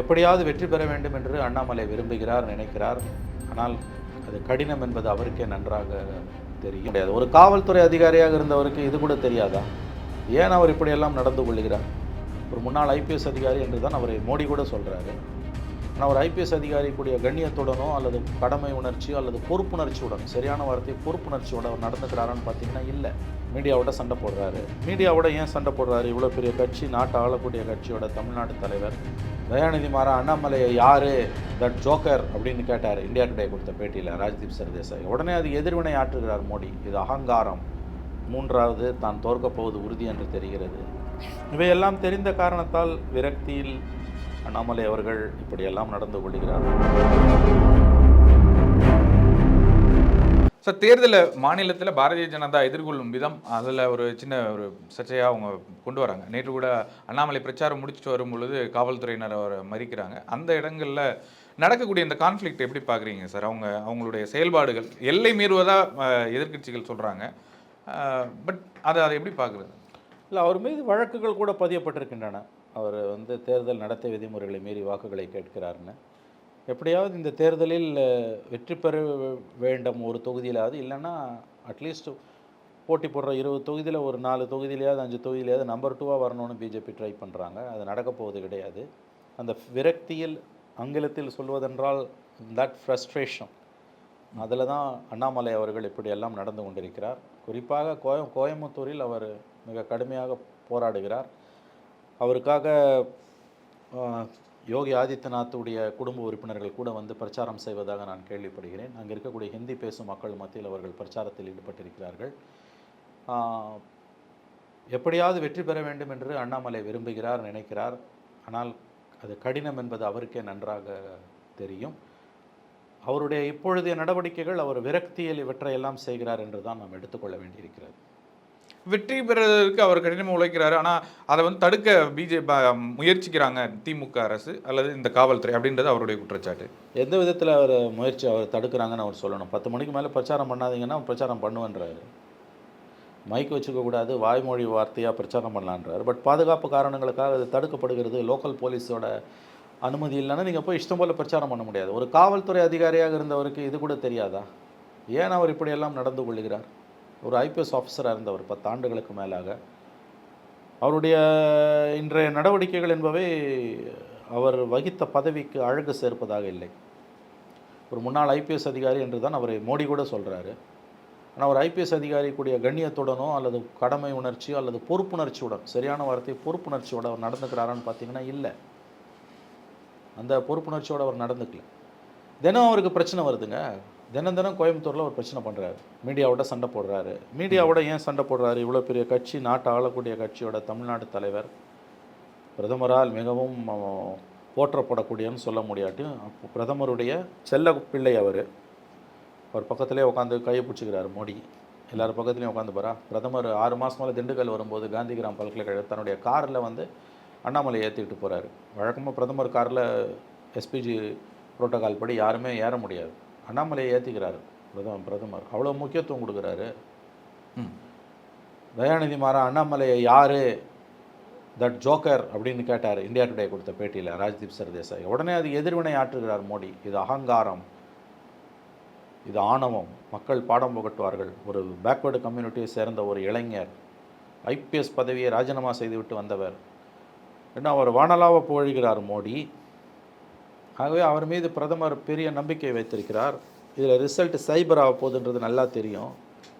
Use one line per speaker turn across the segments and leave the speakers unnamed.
எப்படியாவது வெற்றி பெற வேண்டும் என்று அண்ணாமலை விரும்புகிறார் நினைக்கிறார். ஆனால் அது கடினம் என்பது அவருக்கே நன்றாக தெரியும். கிடையாது. ஒரு காவல்துறை அதிகாரியாக இருந்தவருக்கு இது கூட தெரியாதா? ஏன் அவர் இப்படியெல்லாம் நடந்து கொள்கிறார்? ஒரு முன்னாள் ஐபிஎஸ் அதிகாரி என்று தான் அவரை மோடி கூட சொல்கிறாரு ஆனால் ஒரு ஐபிஎஸ் அதிகாரி கூடிய கண்ணியத்துடனோ அல்லது கடமை உணர்ச்சியோ அல்லது பொறுப்புணர்ச்சியுடன் சரியான வார்த்தை பொறுப்புணர்ச்சியோட அவர் நடந்துக்கிறாரான்னு பார்த்தீங்கன்னா இல்லை. மீடியாவோட சண்டை போடுறாரு. மீடியாவோட ஏன் சண்டை போடுறாரு? இவ்வளோ பெரிய கட்சி நாட்டை ஆளக்கூடிய கட்சியோட தமிழ்நாடு தலைவர். தயாநிதி மாறா அண்ணாமலையை யாரு? தட் ஜோக்கர் அப்படின்னு கேட்டார். இந்தியா டுடே கொடுத்த பேட்டியில் ராஜ்தீப் சர்தேசாய் உடனே அது எதிர்வினை ஆற்றுகிறார் மோடி. இது அகங்காரம். மூன்றாவது தான் தோற்கப் போவது உறுதி என்று தெரிகிறது. இவையெல்லாம் தெரிந்த காரணத்தால் விரக்தியில் அண்ணாமலை அவர்கள் இப்படியெல்லாம் நடந்து கொள்கிறார்.
சார் தேர்தலில் மாநிலத்தில் பாரதிய ஜனதா எதிர்கொள்ளும் விதம் அதில் ஒரு சின்ன ஒரு சர்ச்சையாக அவங்க கொண்டு வராங்க. நேற்று கூட அண்ணாமலை பிரச்சாரம் முடிச்சுட்டு வரும் பொழுது காவல்துறையினர் அவரை மறிக்கிறாங்க. அந்த இடங்களில் நடக்கக்கூடிய இந்த கான்ஃப்ளிக்ட் எப்படி பார்க்குறீங்க சார் அவங்க அவங்களுடைய செயல்பாடுகள் எல்லை மீறுவதாக எதிர்க்கட்சிகள் சொல்கிறாங்க பட் அதை அதை எப்படி பார்க்குறது
இல்லை அவர் மீது வழக்குகள் கூட பதியப்பட்டிருக்கின்றன. அவர் வந்து தேர்தல் நடத்தை விதிமுறைகளை மீறி வாக்குகளை கேட்கிறாருன்னு. எப்படியாவது இந்த தேர்தலில் வெற்றி பெற வேண்டும் ஒரு தொகுதியிலாவது இல்லைன்னா அட்லீஸ்ட் போட்டி போடுற இருபது தொகுதியில் ஒரு நாலு தொகுதியிலையாவது அஞ்சு தொகுதியிலையாவது நம்பர் டூவாக வரணும்னு பிஜேபி ட்ரை பண்ணுறாங்க அது நடக்க போவது கிடையாது. அந்த விரக்தியில் ஆங்கிலத்தில் சொல்வதென்றால் தட் ஃப்ரஸ்ட்ரேஷன் அதில் தான் அண்ணாமலை அவர்கள் இப்படியெல்லாம் நடந்து கொண்டிருக்கிறார். குறிப்பாக கோய கோயம்புத்தூரில் அவர் மிக கடுமையாக போராடுகிறார். அவருக்காக யோகி ஆதித்யநாத்துடைய குடும்ப உறுப்பினர்கள் கூட வந்து பிரச்சாரம் செய்வதாக நான் கேள்விப்படுகிறேன். அங்கே இருக்கக்கூடிய ஹிந்தி பேசும் மக்கள் மத்தியில் அவர்கள் பிரச்சாரத்தில் ஈடுபட்டிருக்கிறார்கள். எப்படியாவது வெற்றி பெற வேண்டும் என்று அண்ணாமலை விரும்புகிறார் நினைக்கிறார். ஆனால் அது கடினம் என்பது அவருக்கே நன்றாக தெரியும். அவருடைய இப்பொழுதைய நடவடிக்கைகள் அவர் விரக்தியில் இவற்றையெல்லாம் செய்கிறார் என்று தான் நாம் எடுத்துக்கொள்ள வேண்டியிருக்கிறது.
வெற்றி பெறுவதற்கு அவர் கடினமாக உழைக்கிறாரு. ஆனால் அதை வந்து தடுக்க பிஜேபி முயற்சிக்கிறாங்க திமுக அரசு அல்லது இந்த காவல்துறை அப்படின்றது அவருடைய குற்றச்சாட்டு.
எந்த விதத்தில் அவர் முயற்சி அவர் தடுக்கிறாங்கன்னு அவர் சொல்லணும். பத்து மணிக்கு மேலே பிரச்சாரம் பண்ணாதீங்கன்னா பிரச்சாரம் பண்ணுவேன்றாரு. மைக் வச்சுக்கக்கூடாது வாய்மொழி வார்த்தையாக பிரச்சாரம் பண்ணலான்றாரு. பட் பாதுகாப்பு காரணங்களுக்காக அது தடுக்கப்படுகிறது. லோக்கல் போலீஸோட அனுமதி இல்லைன்னா நீங்கள் போய் இஷ்டம் போல் பிரச்சாரம் பண்ண முடியாது. ஒரு காவல்துறை அதிகாரியாக இருந்தவருக்கு இது கூட தெரியாதா? ஏன் அவர் இப்படியெல்லாம் நடந்து கொள்கிறார் ஒரு ஐபிஎஸ் ஆஃபீஸராக இருந்தவர் பத்து ஆண்டுகளுக்கு மேலாக. அவருடைய இன்றைய நடவடிக்கைகள் என்பவை அவர் வகித்த பதவிக்கு அழகு சேர்ப்பதாக இல்லை. ஒரு முன்னாள் ஐபிஎஸ் அதிகாரி என்று தான் அவரை மோடி கூட சொல்கிறாரு ஆனால் ஒரு ஐபிஎஸ் அதிகாரி கூடிய கண்ணியத்துடனோ அல்லது கடமை உணர்ச்சியோ அல்லது பொறுப்புணர்ச்சியுடன் சரியான வார்த்தை பொறுப்புணர்ச்சியோட அவர் நடந்துக்கிறாரான்னு பார்த்தீங்கன்னா இல்லை. அந்த பொறுப்புணர்ச்சியோடு அவர் நடந்துக்கல. தினம் அவருக்கு பிரச்சனை வருதுங்க. தினம் தினம் கோயம்புத்தூரில் ஒரு பிரச்சனை பண்ணுறாரு மீடியாவோட சண்டை போடுறாரு. மீடியாவோட ஏன் சண்டை போடுறாரு? இவ்வளோ பெரிய கட்சி நாட்டை ஆளக்கூடிய கட்சியோட தமிழ்நாடு தலைவர். பிரதமரால் மிகவும் போற்றப்படக்கூடியன்னு சொல்ல முடியாட்டியும் பிரதமருடைய செல்ல பிள்ளை அவர். அவர் பக்கத்திலே உட்காந்து கையை பிடிச்சிக்கிறார் மோடி. எல்லார் பக்கத்துலேயும் உட்காந்து போகிறா பிரதமர் ஆறு மாதம் திண்டுக்கல் வரும்போது காந்திகிராம் பல்கலைக்கழகம் தன்னுடைய காரில் வந்து அண்ணாமலை ஏற்றிக்கிட்டு போகிறாரு வழக்கமாக பிரதமர் காரில் எஸ்பிஜி புரோட்டோகால் படி யாருமே ஏற முடியாது. அண்ணாமலையை ஏற்றிக்கிறாரு பிரதமர் பிரதமர். அவ்வளோ முக்கியத்துவம் கொடுக்குறாரு. தயாநிதி மாறா அண்ணாமலையை யார்? தட் ஜோக்கர் அப்படின்னு கேட்டார் இந்தியா டுடே கொடுத்த பேட்டியில் ராஜ்தீப் சர்தேசாய். உடனே அது எதிர்வினை ஆற்றுகிறார் மோடி. இது அகங்காரம். இது ஆணவம். மக்கள் பாடம் புகட்டுவார்கள். ஒரு பேக்வேர்டு கம்யூனிட்டியை சேர்ந்த ஒரு இளைஞர். ஐபிஎஸ் பதவியை ராஜினாமா செய்துவிட்டு வந்தவர். என்ன அவர் வானலாவை புகழ்கிறார் மோடி. ஆகவே அவர் மீது பிரதமர் பெரிய நம்பிக்கை வைத்திருக்கிறார். இதில் ரிசல்ட் சைபர் ஆக போகுதுன்றது நல்லா தெரியும்.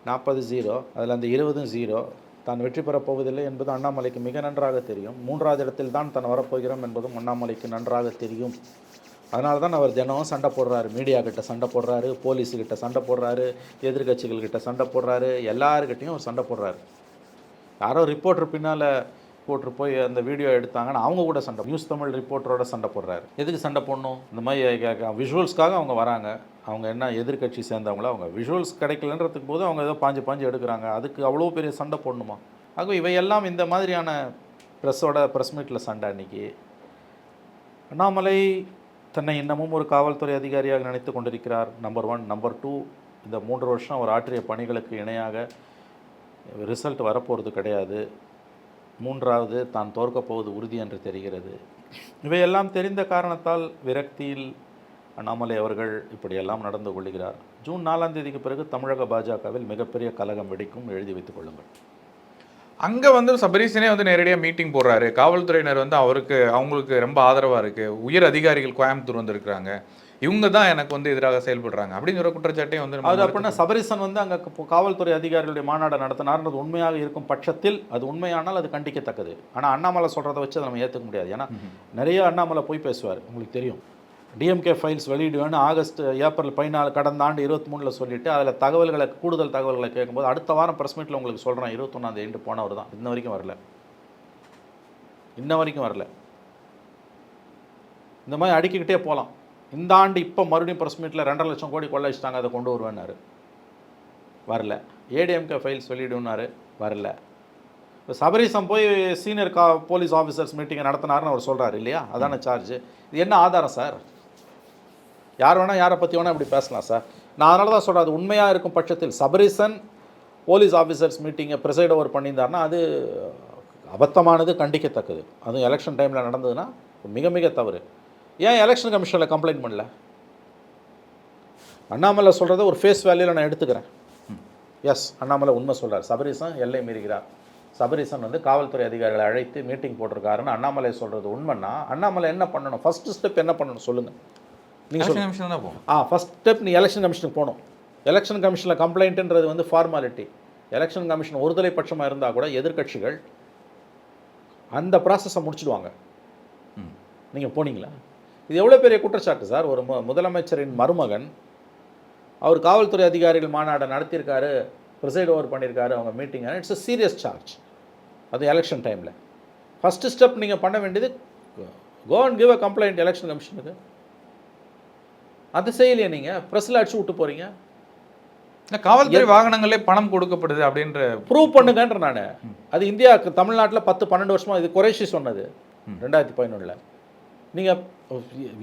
நாற்பது ஜீரோ அதில் அந்த இருபதும் ஜீரோ தான் வெற்றி பெறப் போவதில்லை என்பது அண்ணாமலைக்கு மிக நன்றாக தெரியும். மூன்றாவது இடத்தில் தான் தான் வரப்போகிறோம் என்பதும் அண்ணாமலைக்கு நன்றாக தெரியும். அதனால தான் அவர் தினமும் சண்டை போடுறாரு. மீடியா கிட்ட சண்டை போடுறாரு போலீஸுக்கிட்ட சண்டை போடுறாரு எதிர்கட்சிகள் கிட்ட சண்டை போடுறாரு எல்லாருக்கிட்டையும் அவர் சண்டை போடுறாரு. யாரோ ரிப்போர்ட்டர் பின்னால் ரிப்போர்ட்டர் போய் அந்த வீடியோ எடுத்தாங்கன்னா அவங்க கூட சண்டை நியூஸ் தமிழ் ரிப்போர்ட்டரோட சண்டை போடுறாரு. எதுக்கு சண்டை போடணும்? இந்த மாதிரி விஷுவல்ஸ்க்காக அவங்க வராங்க. அவங்க என்ன எதிர்க்கட்சி சேர்ந்தவங்களோ? அவங்க விஷுவல்ஸ் கிடைக்கலன்றதுக்கு போது அவங்க ஏதோ பாஞ்சு பாஞ்சு எடுக்கிறாங்க. அதுக்கு அவ்வளோ பெரிய சண்டை போடணுமா? ஆக இவையெல்லாம் இந்த மாதிரியான ப்ரெஸ்ஸோட ப்ரெஸ் மீட்டில் சண்டை அன்னைக்கு அண்ணாமலை தன்னை இன்னமும் ஒரு காவல்துறை அதிகாரியாக நினைத்து கொண்டிருக்கிறார். நம்பர் ஒன் நம்பர் டூ இந்த மூன்று வருஷம் அவர் ஆற்றிய பணிகளுக்கு இணையாக ரிசல்ட் வரப்போகிறது கிடையாது. மூன்றாவது தான் தோற்கப் போவது உறுதி என்று தெரிகிறது. இவையெல்லாம் தெரிந்த காரணத்தால் விரக்தியில் அண்ணாமலை அவர்கள் இப்படியெல்லாம் நடந்து கொள்கிறார். ஜூன் நாலாம் தேதிக்கு பிறகு தமிழக பாஜகவில் மிகப்பெரிய கலகம் வெடிக்கும் எழுதி வைத்துக் கொள்ளுங்கள்.
அங்கே வந்து சபரீசனே வந்து நேரடியாக மீட்டிங் போடுறாரு. காவல்துறையினர் வந்து அவருக்கு அவங்களுக்கு ரொம்ப ஆதரவாக இருக்குது உயர் அதிகாரிகள் கோயம்புத்தூர் வந்திருக்கிறாங்க. இவங்க தான் எனக்கு வந்து எதிராக செயல்படுறாங்க அப்படிங்கிற குற்றச்சாட்டையும் வந்து
அது அப்படின்னா சபரிசன் வந்து அங்கே காவல்துறை அதிகாரிகளுடைய மாநாடு நடத்தினார்ன்றது உண்மையாக இருக்கும் பட்சத்தில் அது உண்மையானால் அது கண்டிக்கத்தக்கது. ஆனால் அண்ணாமலை சொல்கிறத வச்சு அதை நம்ம ஏற்றுக்க முடியாது. ஏன்னா நிறைய அண்ணாமலை போய் பேசுவார். உங்களுக்கு தெரியும். டிஎம்கே ஃபைல்ஸ் வெளியிடுவேன்னு ஆகஸ்ட் ஏப்ரல் பதினாலு கடந்த ஆண்டு இருபத்தி மூணில் சொல்லிட்டு அதில் தகவல்களை கூடுதல் தகவல்களை கேட்கும்போது அடுத்த வாரம் ப்ரெஸ் மீட்டில் உங்களுக்கு சொல்கிறேன் இருபத்தொன்னாம் தேதி போனவர் தான். இன்ன வரைக்கும் வரல. இன்ன வரைக்கும் வரல. இந்த மாதிரி அடுக்கிக்கிட்டே போகலாம் இந்த ஆண்டு இப்போ மறுபடியும் ப்ரெஸ் மீட்டில் ரெண்டரை லட்சம் கோடி கொள்ளடிச்சிட்டாங்க அதை கொண்டு வருவேன்னாரு. வரல. ஏடிஎம்கே ஃபைல்ஸ் வெளியிடுனாரு வரல. இப்போ சபரிசம் போய் சீனியர் கா போலீஸ் ஆஃபீஸர்ஸ் மீட்டிங்கை நடத்தினாருன்னு அவர் சொல்கிறாரு இல்லையா? அதான சார்ஜ் இது என்ன ஆதாரம் சார் யார் வேணால் யாரை பற்றி வேணால் இப்படி பேசலாம் சார் நான் அதனால தான் சொல்கிறேன் அது உண்மையாக இருக்கும் பட்சத்தில் சபரிசன் போலீஸ் ஆஃபீஸர்ஸ் மீட்டிங்கை ப்ரிசைட் ஓவர் பண்ணியிருந்தாருன்னா அது அபத்தமானது கண்டிக்கத்தக்கது. அதுவும் எலெக்ஷன் டைமில் நடந்ததுன்னா மிக மிக தவறு. ஏன் எலெக்ஷன் கமிஷனில் கம்ப்ளைண்ட் பண்ணல? அண்ணாமலை சொல்கிறத ஒரு ஃபேஸ் வேல்யூவில் நான் எடுத்துக்கிறேன். எஸ் அண்ணாமலை உண்மை சொல்கிறார் சபரீசன் எல்லை மீறுகிறார். சபரீசன் வந்து காவல்துறை அதிகாரிகளை அழைத்து மீட்டிங் போட்டிருக்காருன்னு அண்ணாமலை சொல்கிறது உண்மைன்னா அண்ணாமலை என்ன பண்ணணும்? ஃபஸ்ட்டு ஸ்டெப் என்ன பண்ணணும் சொல்லுங்கள் நீங்கள் ஆ ஃபஸ்ட் ஸ்டெப் நீ எலெக்ஷன் கமிஷனுக்கு போகணும். எலெக்ஷன் கமிஷனில் கம்ப்ளைண்ட்டுன்றது வந்து ஃபார்மாலிட்டி எலெக்ஷன் கமிஷன் ஒருதலை பட்சமாக இருந்தால் கூட எதிர்க்கட்சிகள் அந்த ப்ராசஸை முடிச்சிடுவாங்க. நீங்கள் போனீங்களா? இது எவ்வளோ பெரிய குற்றச்சாட்டு சார்? ஒரு மு முதலமைச்சரின் மருமகன் அவர் காவல்துறை அதிகாரிகள் மாநாடை நடத்தியிருக்காரு ப்ரிசைட் ஓவர் பண்ணியிருக்காரு அவங்க meeting it's a serious charge அது எலெக்ஷன் டைமில் ஃபஸ்ட்டு ஸ்டெப் நீங்கள் பண்ண வேண்டியது go and give a complaint election கமிஷனுக்கு அது செய்யலையே நீங்கள் ப்ரெஸ்ஸில் அடிச்சு விட்டு போகிறீங்க
இல்ல காவல்துறை வாகனங்களே பணம் கொடுக்கப்படுது அப்படின்ற
ப்ரூவ் பண்ணுங்கன்ற நான். அது இந்தியாவுக்கு தமிழ்நாட்டில் பத்து பன்னெண்டு வருஷமா இது குறைஷி சொன்னது. ரெண்டாயிரத்தி பதினொன்றில் நீங்கள்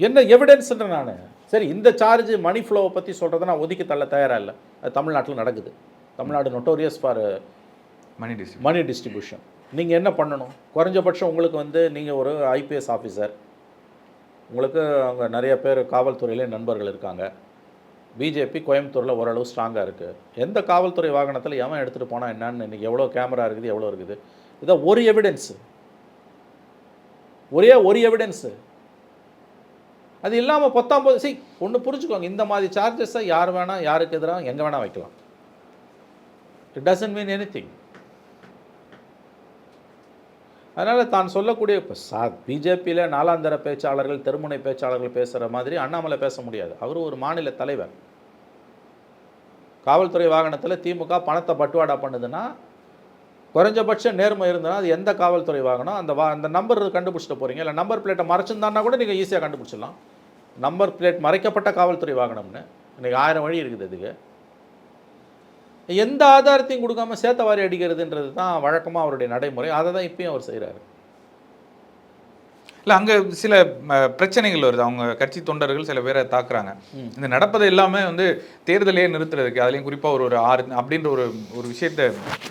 என்ன எவிடன்ஸ்ன்ற நான்? சரி இந்த சார்ஜ் மணி ஃப்ளோவை பற்றி சொல்கிறத நான் ஒதுக்கி தள்ள தயாராக இல்லை. அது தமிழ்நாட்டில் நடக்குது. Tamil Nadu notorious for
money distribute
money distribution நீங்கள் என்ன பண்ணணும்? குறைஞ்சபட்சம் உங்களுக்கு வந்து நீங்கள் ஒரு ஐபிஎஸ் ஆஃபீஸர் உங்களுக்கு அங்கே நிறைய பேர் காவல்துறையிலே நண்பர்கள் இருக்காங்க. பிஜேபி கோயம்புத்தூரில் ஓரளவு ஸ்ட்ராங்காக இருக்குது எந்த காவல்துறை வாகனத்தில் எவன் எடுத்துகிட்டு போனால் என்னன்னு இன்றைக்கி எவ்வளோ கேமரா இருக்குது எவ்வளோ இருக்குது? இதான் ஒரு எவிடன்ஸு ஒரே ஒரு எவிடன்ஸு அது இல்லாமல் பத்தொம்பது சரி ஒன்று புரிஞ்சுக்கோங்க. இந்த மாதிரி சார்ஜஸை யார் வேணால் யாருக்கு எதிராக எங்கே வேணால் வைக்கலாம். It doesn't mean anything அதனால் தான் சொல்லக்கூடிய இப்போ சா பிஜேபியில் நாலாந்தர பேச்சாளர்கள் தெருமுனை பேச்சாளர்கள் பேசுகிற மாதிரி அண்ணாமலை பேச முடியாது. அவர் ஒரு மாநில தலைவர். காவல்துறை வாகனத்தில் திமுக பணத்தை பட்டுவாடா பண்ணுதுன்னா குறைஞ்சபட்சம் நேர்மை இருந்ததுன்னா அது எந்த காவல்துறை வாங்கணும் அந்த வா அந்த நம்பர் கண்டுபிடிச்சிட்டு போகிறீங்க இல்லை நம்பர் பிளேட்டை மறைச்சிருந்தான்னா கூட நீங்கள் ஈஸியாக கண்டுபிடிச்சிடலாம். நம்பர் பிளேட் மறைக்கப்பட்ட காவல்துறை வாகனம்னு இன்றைக்கி ஆயிரம் வழி இருக்குது அதுக்கு. எந்த ஆதாரத்தையும் கொடுக்காம சேத்த வாரி அடிக்கிறதுன்றது தான் வழக்கமாக அவருடைய நடைமுறை. அதை தான் இப்பயும் அவர் செய்கிறாரு
இல்ல அங்க சில பிரச்சனைகள் வருது. அவங்க கட்சி தொண்டர்கள் சில பேரை தாக்குறாங்க. இந்த நடப்பதை எல்லாமே வந்து தேர்தலையே நிறுத்துறதுக்கு அதுலயும் குறிப்பா ஒரு ஒரு ஆறு அப்படின்ற ஒரு ஒரு விஷயத்தை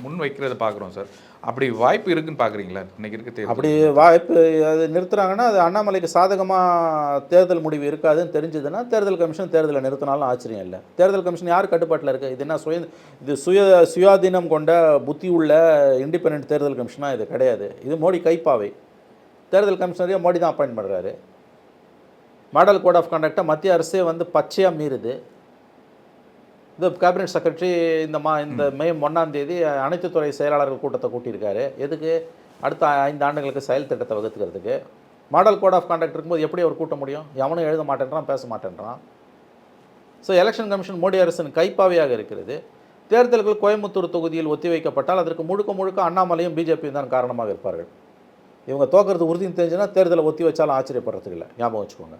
முன் வைக்கிறத பாக்குறோம் சார். அப்படி வாய்ப்பு இருக்குன்னு பாக்குறீங்களா இன்னைக்கு இருக்க தேர்தல்?
அப்படி வாய்ப்பு அது நிறுத்துறாங்கன்னா அது அண்ணாமலைக்கு சாதகமாக தேர்தல் முடிவு இருக்காதுன்னு தெரிஞ்சதுன்னா தேர்தல் கமிஷன் தேர்தலை நிறுத்தினாலும் ஆச்சரியம் இல்லை. தேர்தல் கமிஷன் யார் கட்டுப்பாட்டில் இருக்குது இது என்ன சுய இது சுய சுயாதீனம் கொண்ட புத்தி உள்ள இண்டிபெண்ட் தேர்தல் கமிஷனாக இது கிடையாது. இது மோடி கைப்பாவை. தேர்தல் கமிஷனரையே மோடி தான் அப்பாயின்ட் பண்ணுறாரு மாடல் கோட் ஆஃப் கண்டக்டை மத்திய அரசே வந்து பச்சையாக மீறுது. இந்த கேபினெட் செக்ரட்டரி இந்த மா இந்த மே. ஒன்றாம் தேதி அனைத்து துறை செயலாளர்கள் கூட்டத்தை கூட்டியிருக்காரு. எதுக்கு? அடுத்த ஐந்து ஆண்டுகளுக்கு செயல் திட்டத்தை வகுத்துக்கிறதுக்கு. மாடல் கோட் ஆஃப் கான்டாக்ட் இருக்கும்போது எப்படி அவர் கூட்ட முடியும்? எவனும் எழுத மாட்டேன்றான் பேச மாட்டேன்றான். ஸோ எலெக்ஷன் கமிஷன் மோடி அரசின் கைப்பாவையாக இருக்கிறது. தேர்தல்கள் கோயம்புத்தூர் தொகுதியில் ஒத்திவைக்கப்பட்டால் அதற்கு முழுக்க முழுக்க அண்ணாமலையும் பிஜேபியும் தான் காரணமாக இருப்பார்கள். இவங்க தோக்கிறது உறுதின்னு தெரிஞ்சுன்னா தேர்தலை ஒத்தி வச்சாலும் ஆச்சரியப்படுறதுக்கு இல்லை. ஞாபகம் வச்சுக்கோங்க.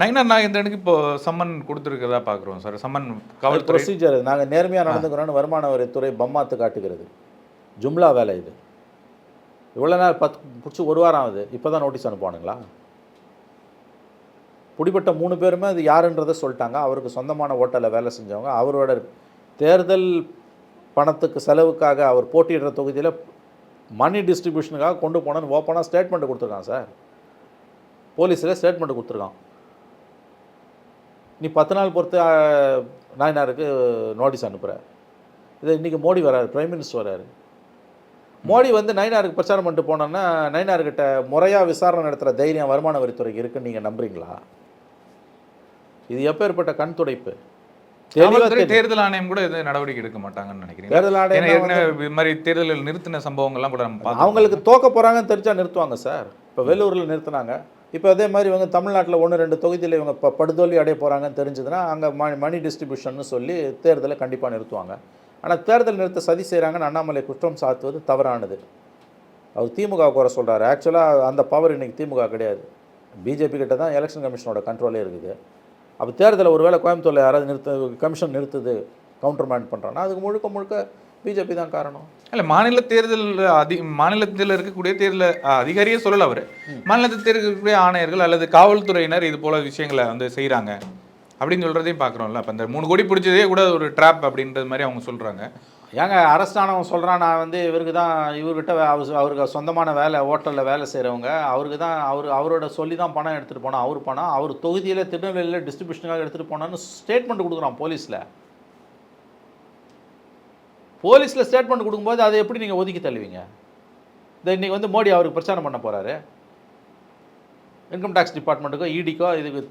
நயினார் நாகேந்திரனுக்கு இப்போ சம்மன் கொடுத்துருக்கதா பார்க்குறோம் சார். சம்மன் காவல்துறை
ப்ரொசீஜர் நாங்கள் நேர்மையாக நடந்துக்கிறோன்னு வருமான வரித்துறை பம்மாத்து காட்டுகிறது. ஜும்லா வேலை இது. இவ்வளோ நேரம் பத்து பிடிச்சி ஒரு வாரம் ஆகுது. இப்போ தான் நோட்டீஸ் அனுப்புவானுங்களா? பிடிப்பட்ட மூணு பேருமே அது யாருன்றதை சொல்லிட்டாங்க. அவருக்கு சொந்தமான ஹோட்டலில் வேலை செஞ்சவங்க. அவரோட தேர்தல் பணத்துக்கு செலவுக்காக அவர் போட்டியிடுற தொகுதியில் மணி டிஸ்ட்ரிபியூஷனுக்காக கொண்டு போனேன்னு ஓப்பனாக ஸ்டேட்மெண்ட் கொடுத்துருக்கான் சார். போலீஸில் ஸ்டேட்மெண்ட் கொடுத்துருக்கான். நீ பத்து நாள் பொறுத்து நாயனாருக்கு நோட்டீஸ் அனுப்புகிற இதை இன்றைக்கி மோடி வராரு பிரைம் மினிஸ்டர் வராரு. மோடி வந்து நயினாருக்கு பிரச்சாரம் பண்ணிட்டு போனோன்னா நயினார்கிட்ட முறையாக விசாரணை நடத்துகிற தைரியம் வருமான வரித்துறைக்கு இருக்குன்னு நீங்கள் நம்புறீங்களா? இது எப்பேற்பட்ட கண் துடைப்பு
தேர்தல் ஆணையம் கூட எதுவும் நடவடிக்கை எடுக்க மாட்டாங்கன்னு நினைக்கிறேன்
தேர்தல் ஆணையம்
இது மாதிரி தேர்தலில் நிறுத்தின சம்பவங்கள்லாம் கூட நம்ம.
அவங்களுக்கு தோக்க போகிறாங்கன்னு தெரிஞ்சா நிறுத்துவாங்க சார். இப்போ வேலூரில் நிறுத்துனாங்க. இப்போ அதே மாதிரி இவங்க தமிழ்நாட்டில் ஒன்று ரெண்டு தொகுதியில் இவங்க இப்போ படுதோல்வி அடைய போகிறாங்கன்னு தெரிஞ்சதுன்னா அங்கே மணி மணி டிஸ்ட்ரிபியூஷன் சொல்லி தேர்தலை கண்டிப்பாக நிறுத்துவாங்க. ஆனால் தேர்தல் நிறுத்த சதி செய்கிறாங்கன்னு அண்ணாமலை குற்றம் சாத்துவது தவறானது. அவர் திமுக குறை சொல்கிறாரு ஆக்சுவலாக அந்த பவர் இன்னைக்கு திமுக கிடையாது. பிஜேபி கிட்ட தான் எலெக்ஷன் கமிஷனோட கண்ட்ரோலே இருக்குது. அப்போ தேர்தலை ஒருவேளை கோயம்புத்தூரில் யாராவது நிறுத்த கமிஷன் நிறுத்துது கவுண்டர்மேண்ட் பண்ணுறாங்கன்னா அதுக்கு முழுக்க முழுக்க பிஜேபி தான் காரணம்.
இல்ல மாநில தேர்தல் அதி மாநிலத்தில் இருக்கக்கூடிய தேர்தல் அதிகாரியே சொல்லல அவர். மாநிலத்தில் இருக்கக்கூடிய ஆணையர்கள் அல்லது காவல்துறையினர் இது போல விஷயங்களை வந்து செய்றாங்க. அப்படின்னு சொல்றதையும் பார்க்குறோம்ல அப்போ இந்த மூணு கோடி பிடிச்சதே கூட ஒரு ட்ராப் அப்படின்றது மாதிரி அவங்க சொல்றாங்க.
ஏங்க அரெஸ்ட் ஆனவன் சொல்கிறான் நான் வந்து இவருக்கு தான் இவர்கிட்ட அவர் அவருக்கு சொந்தமான வேலை ஹோட்டலில் வேலை செய்கிறவங்க அவருக்கு தான் அவர் அவரோட சொல்லி தான் பணம் எடுத்துகிட்டு போனோம் அவர் பணம் அவர் தொகுதியில் திருநெல்வேலியில் டிஸ்ட்ரிபியூஷனுக்காக எடுத்துகிட்டு போனான்னு ஸ்டேட்மெண்ட் கொடுக்குறான் போலீஸில் போலீஸில் ஸ்டேட்மெண்ட் கொடுக்கும்போது அதை எப்படி நீங்கள் ஒதுக்கி தள்ளுவீங்க? இந்த இன்றைக்கி வந்து மோடி அவருக்கு பிரச்சாரம் பண்ண போகிறாரு இன்கம் டேக்ஸ் டிபார்ட்மெண்ட்டுக்கோ இடிக்கோ இதுக்கு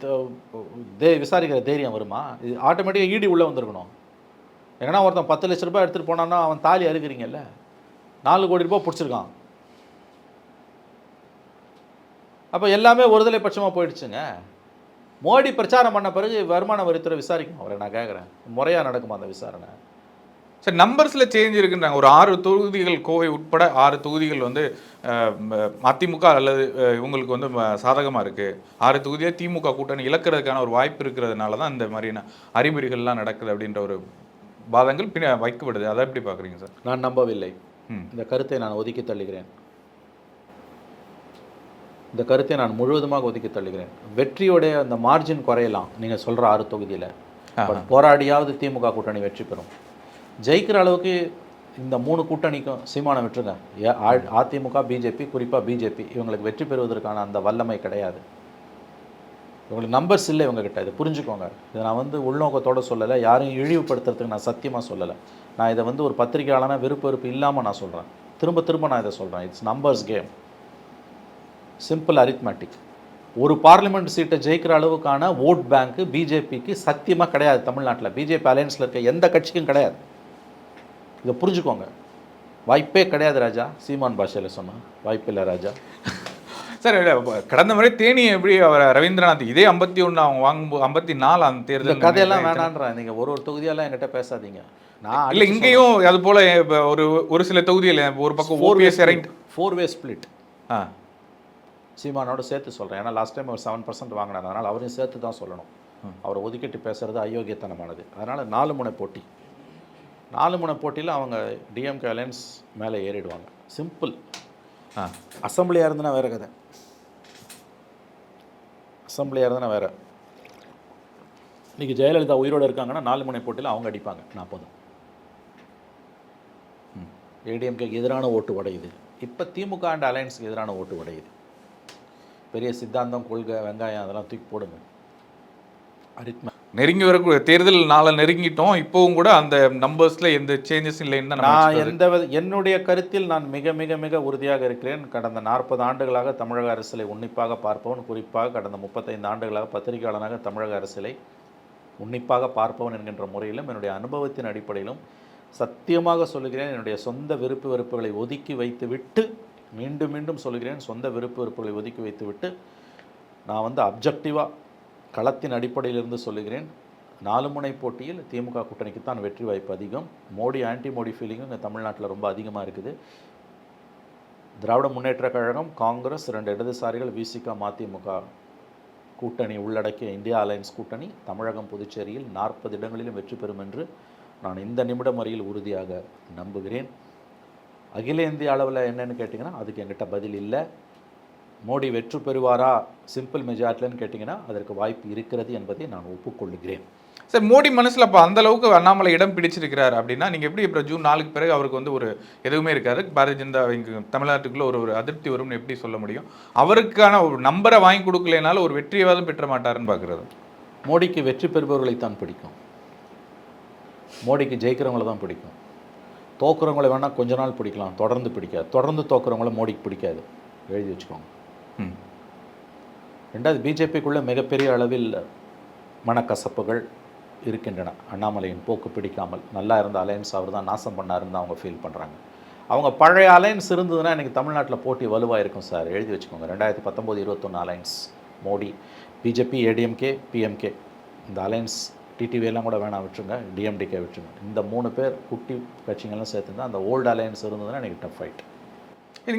தே விசாரிக்கிற தைரியம் வருமா? இது ஆட்டோமேட்டிக்காக இடி உள்ளே வந்திருக்கணும். எங்கன்னா ஒருத்தன் பத்து லட்ச ரூபாய் எடுத்துகிட்டு போனான்னா அவன் தாலி அறுக்கிறீங்கல்ல? நாலு கோடி ரூபாய் பிடிச்சிருக்கான். அப்போ எல்லாமே ஒருதலை பட்சமாக போயிடுச்சுங்க. மோடி பிரச்சாரம் பண்ண பிறகு வருமான வரித்துறை விசாரிக்கும் அவரை நான் கேட்குறேன் முறையாக நடக்குமா அந்த விசாரணை?
சார் நம்பர்ஸில் சேஞ்ச் இருக்குன்றாங்க. ஒரு ஆறு தொகுதிகள் கோவை உட்பட ஆறு தொகுதிகள் வந்து அதிமுக அல்லது இவங்களுக்கு வந்து சாதகமாக இருக்குது ஆறு தொகுதியாக திமுக கூட்டணி இழக்கிறதுக்கான ஒரு வாய்ப்பு இருக்கிறதுனால தான் இந்த மாதிரியான அறிகுறிகள்லாம் நடக்குது அப்படின்ற ஒரு வாதங்கள் பின்ன வைக்கப்படுது. அதை எப்படி பார்க்குறீங்க சார்?
நான் நம்பவில்லை. இந்த கருத்தை நான் ஒதுக்கி தள்ளுகிறேன். இந்த கருத்தை நான் முழுவதுமாக ஒதுக்கி தள்ளுகிறேன். வெற்றியோடைய அந்த மார்ஜின் குறையலாம். நீங்கள் சொல்கிற ஆறு தொகுதியில். போராடியாவது திமுக கூட்டணி வெற்றி பெறும். ஜெயிக்கிற அளவுக்கு இந்த மூணு கூட்டணிக்கும் சீமானம் விட்டுருங்க. அதிமுக பிஜேபி குறிப்பாக பிஜேபி இவங்களுக்கு வெற்றி பெறுவதற்கான அந்த வல்லமை கிடையாது. இவங்களுக்கு நம்பர்ஸ் இல்லை இவங்ககிட்ட. இதை புரிஞ்சுக்கோங்க. இதை நான் வந்து உள்நோக்கத்தோடு சொல்லலை. யாரையும் இழிவுபடுத்துறதுக்கு நான் சத்தியமாக சொல்லலை. நான் இதை வந்து ஒரு பத்திரிகையாளனா விருப்ப வெறுப்பு இல்லாமல் நான் சொல்கிறேன் திரும்ப திரும்ப நான் இதை சொல்கிறேன் it's numbers game simple arithmetic ஒரு பார்லிமெண்ட் சீட்டை ஜெயிக்கிற அளவுக்கான ஓட் பேங்க்கு பிஜேபிக்கு சத்தியமாக கிடையாது தமிழ்நாட்டில். பிஜேபி அலையன்ஸில் இருக்க எந்த கட்சிக்கும் கிடையாது. இதை புரிஞ்சுக்கோங்க. வாய்ப்பே கிடையாது ராஜா. சீமான் பாஷையில் சொன்னா. வாய்ப்பில்லை ராஜா.
சார் இல்ல, கடந்த முறை தேனி எப்படி அவர் ரவீந்திரநாத் இதே ஐம்பத்தி ஒன்று அவங்க வாங்கும்போது ஐம்பத்தி நாலு அந்த தேர்தல்
கதையெல்லாம் வேணான்றேன் நீங்கள் ஒரு ஒரு தொகுதியெல்லாம் என்கிட்ட பேசாதீங்க. நான்
இல்ல இங்கேயும் அது போல இப்ப ஒரு ஒரு சில தொகுதியில் ஒரு பக்கம் ஓபிஎஸ் இறங்கி
ஃபோர் வே ஸ்பிளிட்
ஆ.
சீமானோட சேர்த்து சொல்கிறேன் ஏன்னா லாஸ்ட் டைம் அவர் செவன் பர்சன்ட் வாங்கினார். அதனால் அவரையும் சேர்த்து தான் சொல்லணும். அவரை ஒதுக்கிட்டு பேசுறது அயோக்கியத்தனமானது. அதனால் நாலு முனை போட்டி. நாலு முனை போட்டியில் அவங்க டிஎம்கே அலையன்ஸ் மேலே ஏறிடுவாங்க. சிம்பிள்
ஆ.
அசம்பிளியாக இருந்தனா வேற கதை. அசம்பிளியாக இருந்தால் வேற. இன்றைக்கி ஜெயலலிதா உயிரோடு இருக்காங்கன்னா நாலு முனை போட்டியில் அவங்க அடிப்பாங்க. நாற்பதும் ஏடிஎம்கேக்கு எதிரான ஓட்டு உடையுது. இப்போ திமுக அண்ட் அலையன்ஸுக்கு எதிரான ஓட்டு உடையுது. பெரிய சித்தாந்தம் கொள்கை வெங்காயம் அதெல்லாம் தூக்கி போடுங்க. அரித்ம
நெருங்கி வரக்கூடிய தேர்தல் நாளை நெருங்கிட்டோம். இப்போவும் கூட அந்த நம்பர்ஸ்ல எந்த சேஞ்சஸ் இல்லைன்னு
நான். எந்த என்னுடைய கருத்தில் நான் மிக மிக மிக உறுதியாக இருக்கிறேன். கடந்த நாற்பது ஆண்டுகளாக தமிழக அரசியலை உன்னிப்பாக பார்ப்பவன் குறிப்பாக கடந்த முப்பத்தைந்து ஆண்டுகளாக பத்திரிகையாளனாக தமிழக அரசியலை உன்னிப்பாக பார்ப்பவன் என்கின்ற முறையிலும் என்னுடைய அனுபவத்தின் அடிப்படையிலும் சத்தியமாக சொல்லுகிறேன். என்னுடைய சொந்த விருப்பு வெறுப்புகளை ஒதுக்கி வைத்து விட்டு மீண்டும் மீண்டும் சொல்லுகிறேன். சொந்த விருப்பு வெறுப்புகளை ஒதுக்கி வைத்து விட்டு நான் வந்து அப்ஜெக்டிவாக களத்தின் அடிப்படையிலிருந்து சொல்லுகிறேன். நாலு முனை போட்டியில் திமுக கூட்டணிக்கு தான் வெற்றி வாய்ப்பு அதிகம். மோடி ஆன்டி மோடி ஃபீலிங்கும் இங்கே தமிழ்நாட்டில் ரொம்ப அதிகமாக இருக்குது. திராவிட முன்னேற்றக் கழகம் காங்கிரஸ் ரெண்டு இடதுசாரிகள் விசிக மதிமுக கூட்டணி உள்ளடக்கிய இந்தியா அலையன்ஸ் கூட்டணி தமிழகம் புதுச்சேரியில் நாற்பது இடங்களிலும் வெற்றி பெறும் என்று நான் இந்த நிமிடம் வரையில் உறுதியாக நம்புகிறேன். அகில இந்திய அளவில் என்னென்னு கேட்டிங்கன்னா அதுக்கு என்கிட்ட பதில் இல்லை. மோடி வெற்றி பெறுவாரா? சிம்பிள் மெஜாரிட்டிலன்னு கேட்டிங்கன்னா அதற்கு வாய்ப்பு இருக்கிறது என்பதை நான் ஒப்புக்கொள்ளுகிறேன்
சார் மோடி மனசுல அப்போ அந்த அளவுக்கு அண்ணாமலை இடம் பிடிச்சிருக்கிறார் அப்படின்னா நீங்க எப்படி இப்போ ஜூன் நாலுக்கு பிறகு அவருக்கு வந்து ஒரு எதுவுமே இருக்காது? பாரதிய ஜனதா இங்க தமிழ்நாட்டுக்குள்ள ஒரு ஒரு அதிருப்தி வரும்னு எப்படி சொல்ல முடியும்? அவருக்கான ஒரு நம்பரை வாங்கி கொடுக்கலனாலும் ஒரு வெற்றியவாதம் பெற்ற மாட்டாருன்னு பார்க்குறது
மோடிக்கு வெற்றி பெறுபவர்களை தான் பிடிக்கும். மோடிக்கு ஜெயிக்கிறவங்கள தான் பிடிக்கும். தோக்குறவங்கள வேணால் கொஞ்ச நாள் பிடிக்கலாம் தொடர்ந்து பிடிக்காது. தொடர்ந்து தோக்குறவங்கள மோடிக்கு பிடிக்காது. எழுதி வச்சுக்கோங்க. ரெண்டாவது பிஜேபிக்குள்ளே மிகப்பெரிய அளவில் மனக்கசப்புகள் இருக்கின்றன. அண்ணாமலையின் போக்கு பிடிக்காமல். நல்லா இருந்த அலையன்ஸ் அவர் தான் நாசம் பண்ணாருன்னு அவங்க ஃபீல் பண்ணுறாங்க அவங்க பழைய அலையன்ஸ் இருந்ததுன்னா எனக்கு தமிழ்நாட்டில் போட்டி வலுவாக இருக்கும் சார். எழுதி வச்சுக்கோங்க. ரெண்டாயிரத்தி பத்தொம்போது இருபத்தொன்று alliance. Modi BJP ADMK PMK இந்த அலையன்ஸ் டிடிவியெல்லாம் கூட வேணாம் விட்டுருங்க. டிஎம்டிகே விட்டுருங்க. இந்த மூணு பேர் குட்டி கட்சிங்கெல்லாம் சேர்த்துருந்தா அந்த ஓல்டு அலையன்ஸ் இருந்ததுன்னா எனக்கு டஃப் ஃபைட்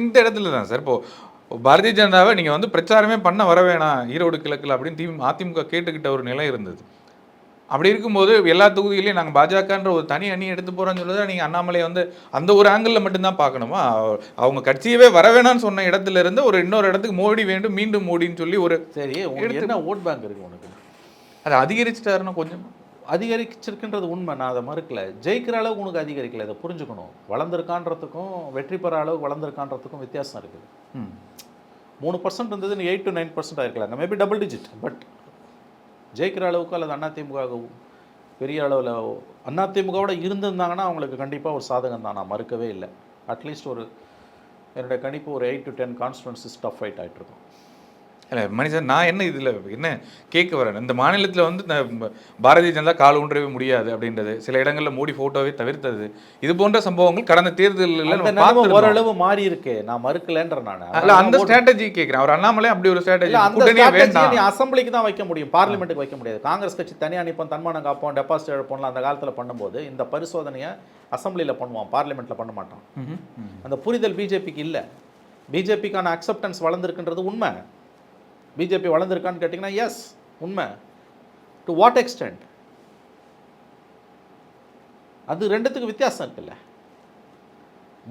இந்த இடத்துல தான் சார். இப்போது பாரதிய ஜனதாவை நீங்க வந்து பிரச்சாரமே பண்ண வர வேணாம். ஈரோடு கிழக்குல அப்படின்னு திமுக அதிமுக கேட்டுக்கிட்ட ஒரு நிலை இருந்தது. அப்படி இருக்கும்போது எல்லா தொகுதிகளையும் நாங்கள் பாஜகன்ற ஒரு தனி அணி எடுத்து போகிறோம்னு சொல்லுறது நீங்கள் அண்ணாமலை வந்து அந்த ஒரு ஆங்கிளில் மட்டும்தான் பார்க்கணுமா? அவ- அவங்க கட்சியவே வர வேணாம்னு சொன்ன இடத்துல இருந்து ஒரு இன்னொரு இடத்துக்கு மோடி வேண்டும் மீண்டும் மோடின்னு சொல்லி ஒரு
சரி ஓட் பேங்க் இருக்குது உனக்கு?
அதை அதிகரிச்சிட்டாருன்னா கொஞ்சம்
அதிகரிச்சிருக்குன்றது உண்மை. நான் அதை மறுக்கல. ஜெயிக்கிற அளவுக்கு உனக்கு அதிகரிக்கல. இதை புரிஞ்சுக்கணும். வளர்ந்துருக்கான்றதுக்கும் வெற்றி பெற அளவுக்கு வளர்ந்துருக்கான்றதுக்கும் வித்தியாசம் இருக்குது. மூணு பர்சன்ட் இருந்தது நீ எயிட் டு நைன் பர்சன்ட் ஆயிருக்கலாம் மேபி டபுள் டிஜிட் பட் ஜெயிக்கிற அளவுக்கு அல்லது அதிமுக பெரிய அளவில் அதிமுகவோட இருந்திருந்தாங்கன்னா அவங்களுக்கு கண்டிப்பாக ஒரு சாதகம் தான். நான் மறுக்கவே இல்லை. அட்லீஸ்ட் ஒரு என்னுடைய கணிப்பு ஒரு eight to ten constituency tough fight ஆகிட்டு
இல்லை மனுஷன் நான் என்ன இதில் என்ன கேட்க வரேன்? இந்த மாநிலத்தில் வந்து பாரதிய ஜனதா கால் ஊன்றவே முடியாது அப்படின்றது. சில இடங்களில் மோடி ஃபோட்டோவே தவிர்த்தது. இது போன்ற சம்பவங்கள் கடந்த தேர்தலில்.
ஓரளவு மாறி இருக்கு. நான் மறுக்கலன்ற நான்.
அல்ல அந்த ஸ்ட்ராட்டஜி கேட்குறேன். அவர் அண்ணாமலை அப்படி ஒரு ஸ்ட்ராட்டஜி
இல்ல அந்த நீ அசம்பிளிக்கு தான் வைக்க முடியும். பார்லிமெண்ட்டுக்கு வைக்க முடியாது. காங்கிரஸ் கட்சி தனியா நிப்போம் தன்மானம் காப்போம் டெபாசிட் எடுப்போம்ல அந்த காலத்துல பண்ணும்போது இந்த பரிசோதனையை அசம்பிளில பண்ணுவான் பார்லிமெண்ட்ல பண்ண மாட்டான். அந்த புரிதல் பிஜேபிக்கு இல்ல. பிஜேபிக்கான அக்செப்டன்ஸ் வளர்ந்துருக்குன்றது உண்மை. பிஜேபி வளர்ந்துருக்கான்னு கேட்டிங்கன்னா எஸ் உண்மை. டு வாட் எக்ஸ்டென்ட் அது ரெண்டுத்துக்கு வித்தியாசம் இருக்குல்ல.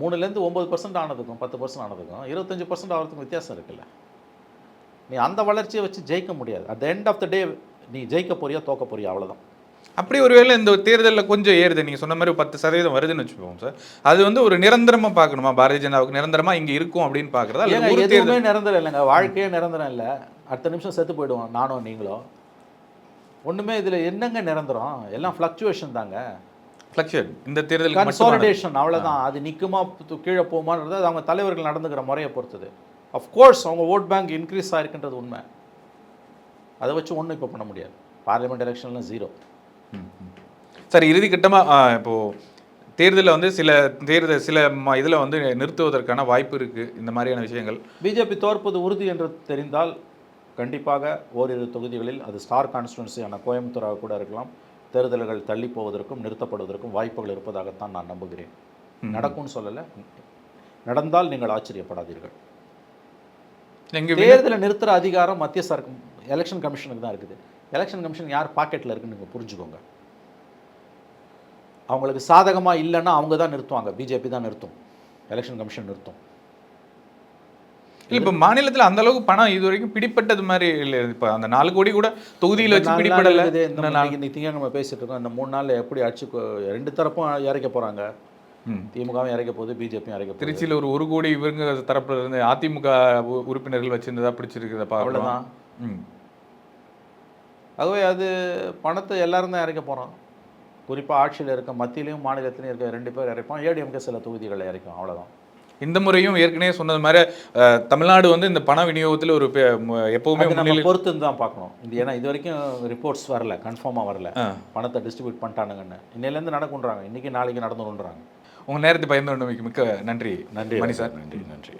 மூணுலேருந்து ஒம்பது பர்சன்ட் ஆனதுக்கும் பத்து பர்சன்ட் ஆனதுக்கும் இருபத்தஞ்சி பர்சன்ட் ஆகிறதுக்கும் வித்தியாசம் இருக்குல்ல. நீ அந்த வளர்ச்சியை வச்சு ஜெயிக்க முடியாது. At the end of the day நீ ஜெயிக்க போறியா தோக்க போறியா அவ்வளவுதான்.
அப்படி ஒருவேளை இந்த தேர்தலில் கொஞ்சம் ஏறுது. நீங்கள் சொன்ன மாதிரி பத்து சதவீதம் வருதுன்னு வச்சுப்போம் சார். அது வந்து ஒரு நிரந்தரமா பார்க்கணுமா? பாரதிய ஜனதாவுக்கு நிரந்தரமா இங்க இருக்கும் அப்படின்னு பார்க்குறதா?
எதுவுமே நிரந்தரம் இல்லைங்க. வாழ்க்கையே நிரந்தரம் இல்லை. அடுத்த நிமிஷம் செத்து போயிடுவோம் நானும் நீங்களும். ஒண்ணுமே இதுல என்னங்க நிரந்தரம்? எல்லாம் ஃப்ளக்சுவேஷன் தாங்க.
ஃப்ளக்சுவேட் இந்த தேர்தலுக்கு மட்டும்
கன்சாலிடேஷன் அவ்வளவுதான். அது நிக்குமா து- கீழே போகுமான்றது அது அவங்க தலைவர்கள் நடந்துக்கிற முறையை பொறுத்தது. கோர்ஸ் அவங்க ஓட் பேங்க் இன்க்ரீஸ் ஆயிருக்குன்றது உண்மை. அதை வச்சு ஒண்ணும் இப்போ பண்ண முடியாது. பார்லிமெண்ட் எலெக்ஷன்லாம் ஜீரோ
சார் இறுதி கட்டமா ஆ, இப்போ தேர்தலில் வந்து சில தேர்தல் சில இதுல வந்து நிறுத்துவதற்கான வாய்ப்பு இருக்கு. இந்த மாதிரியான விஷயங்கள்.
பிஜேபி தோற்பது உறுதி என்று தெரிந்தால் கண்டிப்பாக ஓரிரு தொகுதிகளில் அது ஸ்டார் கான்ஸ்டுவன்சியான கோயம்புத்தூராக கூட இருக்கலாம். தேர்தல்கள் தள்ளி போவதற்கும் நிறுத்தப்படுவதற்கும் வாய்ப்புகள் இருப்பதாகத்தான் நான் நம்புகிறேன். நடக்கும்னு சொல்லலை. நடந்தால் நீங்கள் ஆச்சரியப்படாதீர்கள். தேர்தலை நிறுத்துற அதிகாரம் மத்திய சரக்கு எலெக்ஷன் கமிஷனுக்கு தான் இருக்குது. எலெக்ஷன் கமிஷன் யார் பாக்கெட்டில் இருக்குன்னு நீங்கள் புரிஞ்சுக்கோங்க. அவங்களுக்கு சாதகமாக இல்லைன்னா அவங்க தான் நிறுத்துவாங்க. பிஜேபி தான் நிறுத்தும். எலெக்ஷன் கமிஷன் நிறுத்தும்.
இல்ல இப்ப மாநிலத்துல அந்த அளவுக்கு பணம் இது வரைக்கும் பிடிப்பட்டது மாதிரி இல்லை. இப்ப அந்த நாலு கோடி கூட தொகுதியில வச்சு
நாள்
பிடிப்படல
நாள்.
நாள்
இன்னைக்கு திங்கக்கிழமை பேசிட்டு இருக்கோம். இந்த மூணு நாள்ல எப்படி அடிச்சு ரெண்டு தரப்பும் இறக்க போறாங்க. திமுகவும் இறக்க போகுது பிஜேபியும் இறக்க
திருச்சியில ஒரு ஒரு கோடி இவங்க தரப்புல இருந்து அதிமுக உறுப்பினர்கள் வச்சிருந்ததா பிடிச்சிருக்கிறத பார்க்கலாம்
அவ்வளவுதான்.
ம்.
ஆகவே அது பணத்தை எல்லாரும் தான் இறக்க போறோம். குறிப்பாக ஆட்சியில் இருக்க மத்தியிலையும் மாநிலத்திலையும் இருக்க ரெண்டு பேர் இறைப்போம். ஏடிஎம்கே சில தொகுதிகளை இறைக்கும். அவ்வளவுதான்.
இந்த முறையும் ஏற்கனவே சொன்னது மாதிரி தமிழ்நாடு வந்து இந்த பண விநியோகத்துல ஒரு எப்பவுமே
நம்ம பொறுத்து தான் பார்க்கணும். இது ஏன்னா இது வரைக்கும் ரிப்போர்ட்ஸ் வரல கன்ஃபார்மாக வரல. பணத்தை டிஸ்ட்ரிபியூட் பண்ணிட்டானுங்கன்னு. இன்னையிலேருந்து நடக்குன்றாங்க இன்னைக்கு நாளைக்கு நடந்துடுன்றாங்க
உங்க நேரத்தை பயந்து மிக்க நன்றி.
நன்றி
மணி சார்.
நன்றி நன்றி.